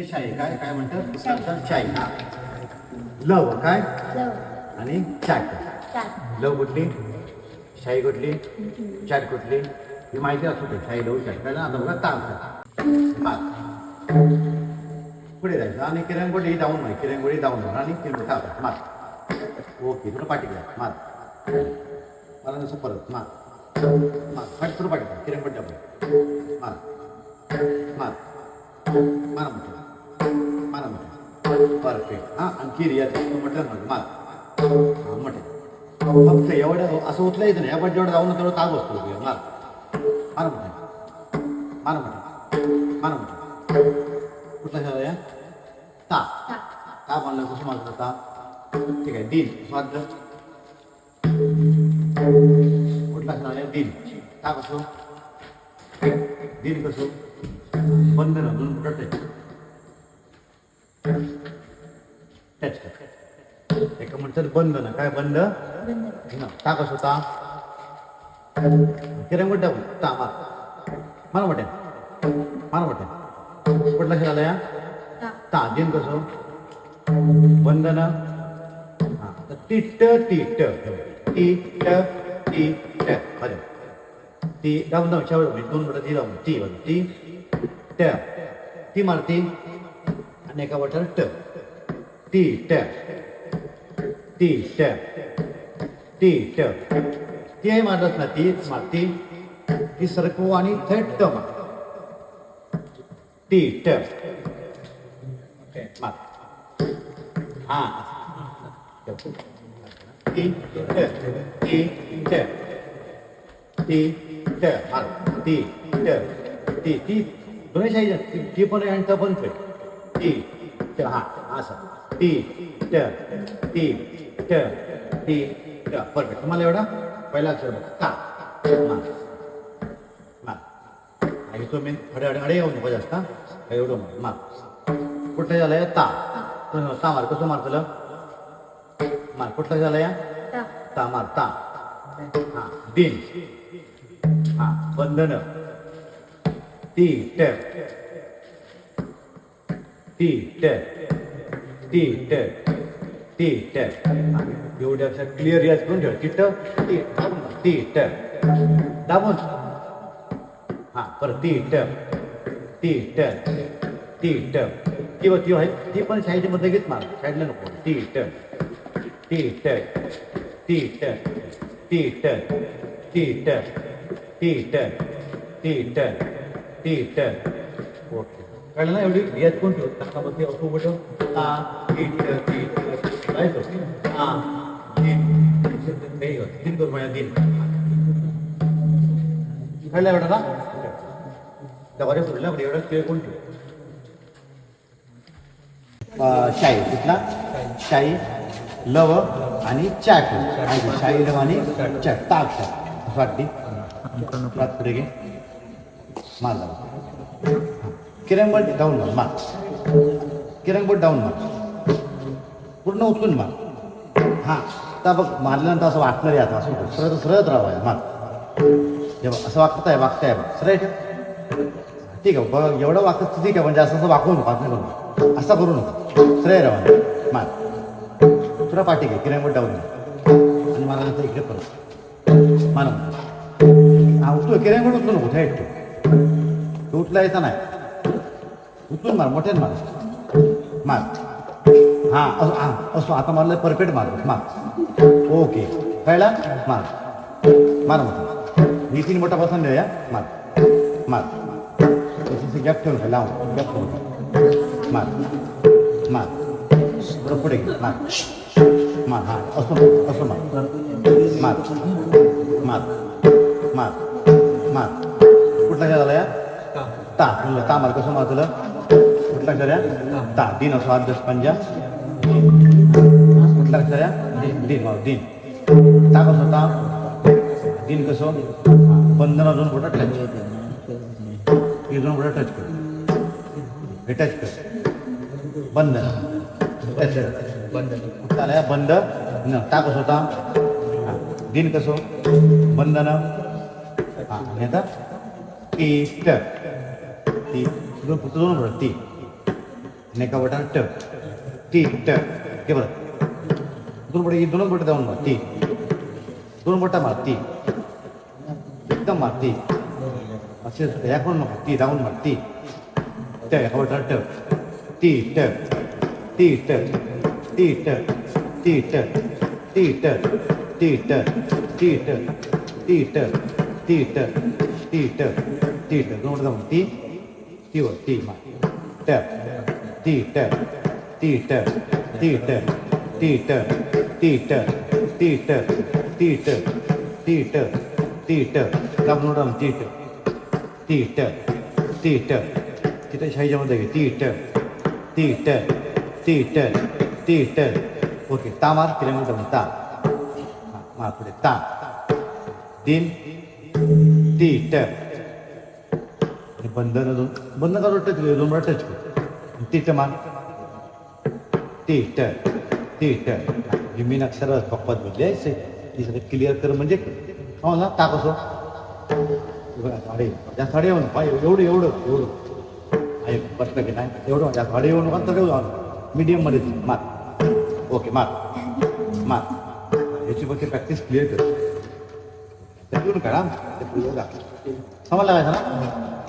ते शाई काय काय म्हणतात? तर शाई. हा. लव काय? आणि चाट. लव कुठली? शाई कुठली? चाट कुठली? ही माहिती असू दे. शाई लव चाट. काय आता बघा ताप पुढे जायचं. आणि किरणगोडी डाऊन मार किरणगोडी मार आणि किरण ताप मात ओके तुला पाठी घ्या मात मला नसं परत. मात मात फाट तुला पाठी घ्या किरणगोडी डाऊन मात मात मारा. मारा म्हटलं परफेक्ट. हां आणखी रियाज म्हटलं म्हटलं मात हां म्हटलं फक्त एवढं असं उचलं येतं नाही. आपण जेवढं जाऊन तेवढं ताग असतो मार मार म्हटलं मार म्हटलं मार म्हटलं कुठला शब्द आहे ता. ता. ता म्हणलं कसं माझं ता ठीक आहे दिन. स्वाद कुठला शब्द आहे? दिन. ता कसं? दिन कसं? बंद ना दोन कर एक म्हणतात बंद ना. काय बंद? बंद ना ता कसं ता किरण टाकू ता मार मार म्हटे मार म्हटे कुठला शब्द आला या? ता. दिन कसं? बंधन हां तर टिट टिट. Tit tit. बरं ती डाऊन डाऊन शेवट दोन बटं ती डाऊन ती ती ती मारती. आणि एका बटर ट. टी ट. टी ट. टी ट. ती आहे मारत ना ती माती ती. सरकवू आणि थेट ट मार टी ट. मार हा. टी ट. टी ट. टी ट. मार टी ट. टी ती दोन्ही शाही ती ती पण आहे आणि त पण टी ट हा असं. टी ट टी ट टी ट. परफेक्ट तुम्हाला एवढा? पहिला अक्षर बघा. का? आणि तुम्ही अडे अडे अडे येऊ नको जास्त हा. एवढं मार मार कुठलं झालंय ता. ता मार. कसं मार तुला? मार. कुठलं झालंय ता. ता मार. ता. हा. दिन. हा. बंधन. टी ट. टी ट टी ट टी ट एवढे अक्षर क्लिअर याच करून ठेव टी टी दाबून टी ट दाबून हा परत टी ट टी ट टी ट किंवा ती आहे ती पण साईडमध्ये मध्ये घेत मार साईडला नको टी ट टी ट टी ट टी ट टी ट टी ट टी ट टी ट ओके कारण ना एवढी? भियात कोण ठेवत? नाकामध्ये असो कुठं आ तीन जायचो आ तीन तीन कळलं एवढा ना दबारे सोडला पण एवढा खेळ कोण शाही कुठला? शाही लव आणि चॅट शाही लव आणि चाट ताक वाटते. पुढे घे. मारला किरण बट डाऊन मार. मार बट डाऊन मार पूर्ण उचलून मार. हां आता बघ मारल्यानंतर असं वाटणार आहे आता असं सरळ सरळत राहावं मार. जेव्हा असं वागताय वागताय बघ. सरळ ठेव. ठीक आहे बघ एवढं वागत ठीक आहे म्हणजे असं असं वाकवू नको असं करू असं करू नको. सरळ राहा मार. तुला पाठी घे किरंगबट डाऊन मार आणि मला नंतर इकडे परत. मार. हा उचलू किरंगबट उचलू नको थेट. तो तू उठला येता नाही. उचलून मार मोठ्याने मार. मार. हां असो हां असं आता मारलं परफेक्ट मार मार. ओके. कळला मार. मार मोठा. नितीन तीन मोठा पसंत आहे या मार. मार. गॅप ठेवून लाव लावून गॅप ठेवून मार. मार. बरं पुढे. मार. मार हां. असं असो असं मार. मार. मार. मार. मार. कुठला काय झाला या? ता म्हणलं ता मला कसं मार कुठला अक्षर ता दिन असो आठ दस पंजा. कुठला अक्षर दिन भाऊ दिन. ता कसं ता? दिन कसं? बंधना दोन फोटो टच हे दोन फोटो टच कर. हे टच कर. बंधन टच बंद कुठला आला बंद. न ता कसं होता दिन कसं? बंधन हा ടി ഇപ്പം പുത്തൂന്ന് പറ ടി എന്നെ കവട്ട ಟ ಟಿ ಟ ಕೆ ಬರ ಇದನ್ನ ಬಿಡಿ ಇದನ್ನ ಬಿಟ್ಟಿದ್ದ ಅವನು ಟಿ ಇದನ್ನ ಬಿಟ್ಟ ಮಾಡ್ತಿ ಎಕ್ದಮ್ ಮಾಡ್ತಿ ಅಷ್ಟೇ ಯಾಕೊಂಡು ಟಿ ಡೌನ್ ಮಾಡ್ತಿ ಟ ಕವಟ ಟ ಟಿ ಟ ಟಿ ಟ ಟಿ ಟ ಟಿ ಟ ಟಿ ಟ ಟಿ ಟ ಟಿ ಟ ಟಿ ಟ ಟಿ ಟ ಟಿ ಟ ಟಿ ಟ ಇದನ್ನ ಬಿಟ್ಟಿದ್ದ ಟಿ हे बरं दोन बोट दोन बोट जाऊन मार टी दोन बोटा मार टी एकदम मार टी असे या करून नको ती जाऊन मार टी ट एका बोटानं ट टी ट टी ट टी ट टी ट टी ट टी ट टी ट टी ट टी ट टी ट टी ट दोन बोट जाऊन टी टी वर टी मार ट टी ट टी ट टी ट टी ट टी ट टी ट टी ट टी ट टी ट दाबून उडवून टी ट टी ट टी ट तिथे शाहीच्यामध्ये घे टी ट टी ट टी ट टी ट ओके ता मार किलोमीटर ता हा, मार पुढे ता तीन टी ट आणि बंद न दोन बंद करून टच बंधन दोन बंद टच कर. टी ट मार टी ट टी ट हे मी अक्षर पप्पात बदले ती सगळं क्लिअर कर म्हणजे हो ना टाक असो. झाडे. त्या झाडे येऊन पाय एवढं एवढं एवढं. आहे बसलं की नाही एवढं. त्या झाडे येऊन नका तर मीडियममध्ये मार ओके मार मार याची पण प्रॅक्टिस क्लिअर कर. ते काढा. करा ते पुढे समजला काय झाला